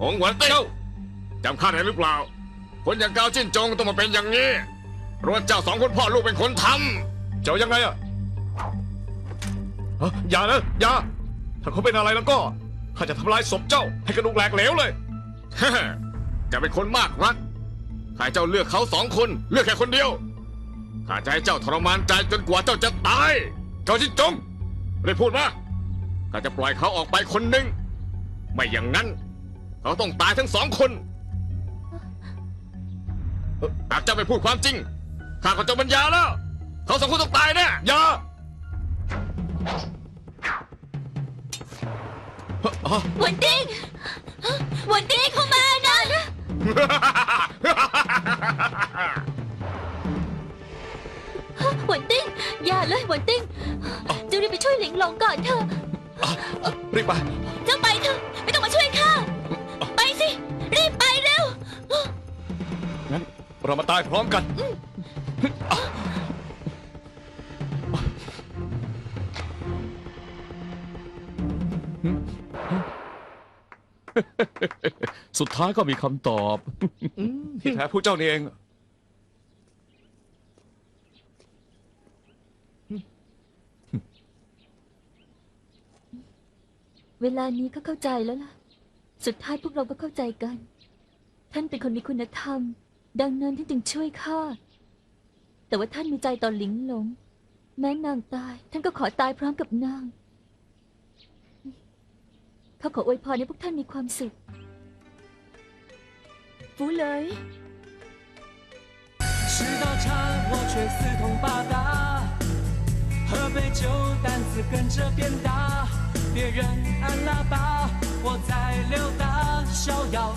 หงหวนเตี้ยวจำข้าได้หรือเปล่า คนอย่างกาวจิ้นจงต้องมาเป็นอย่างนี้เพราะว่าเจ้าสองคนพ่อลูกเป็นคนทเจ้ายังไงอะฮะอย่านะอย่าถ้าเขาเป็นอะไรแล้วก็ข้าจะทำลายศพเจ้าให้กระดูกแหลกเหลวเลยำแกเป็นคนมากรักข้าให้เจ้าเลือกเขาสองคนเลือกแค่คนเดียวข้าจะให้เจ้าทรมานใจจนกว่าเจ้าจะตายเจ้าจิ้นจง ได้พูดมาข้าจะปล่อยเขาออกไปคนหนึ่ง ไม่อย่างนั้น เขาต้องตายทั้งสองคนหากเจ้าไม่พูดความจริงข้าก็จะบรรยาแล้ว เขาสองคนต้องตายแน่อย่าหวนติ้งหวนติ้งเข้ามานะ อย่าเลยหวนติ้งเจ้ารีบไปช่วยหลิงหลงก่อนเถอะอะรีบไป เจ้าไปเถอะไม่ต้องมาช่วยข้าไปสิ รีบไปเร็ว งั้น เรามาตายพร้อมกันสุดท้ายก็มีคำตอบ ที่แท้ผู้เจ้านี่เอง เวลานี้ก็เข้าใจแล้วล่ะ สุดท้ายพวกเราก็เข้าใจกัน ท่านเป็นคนมีคุณธรรม ดังนั้นท่านจึงช่วยข้า แต่ว่าท่านมีใจต่อหลิงหลง แม้นางตาย ท่านก็ขอตายพร้อมกับนาง เขาขออวยพรให้พวกท่านมีความสุข ฟูเลย 吃到茶，我却四通八达，喝杯酒，胆子跟着变大。 别人按喇叭，我在溜达，逍遥。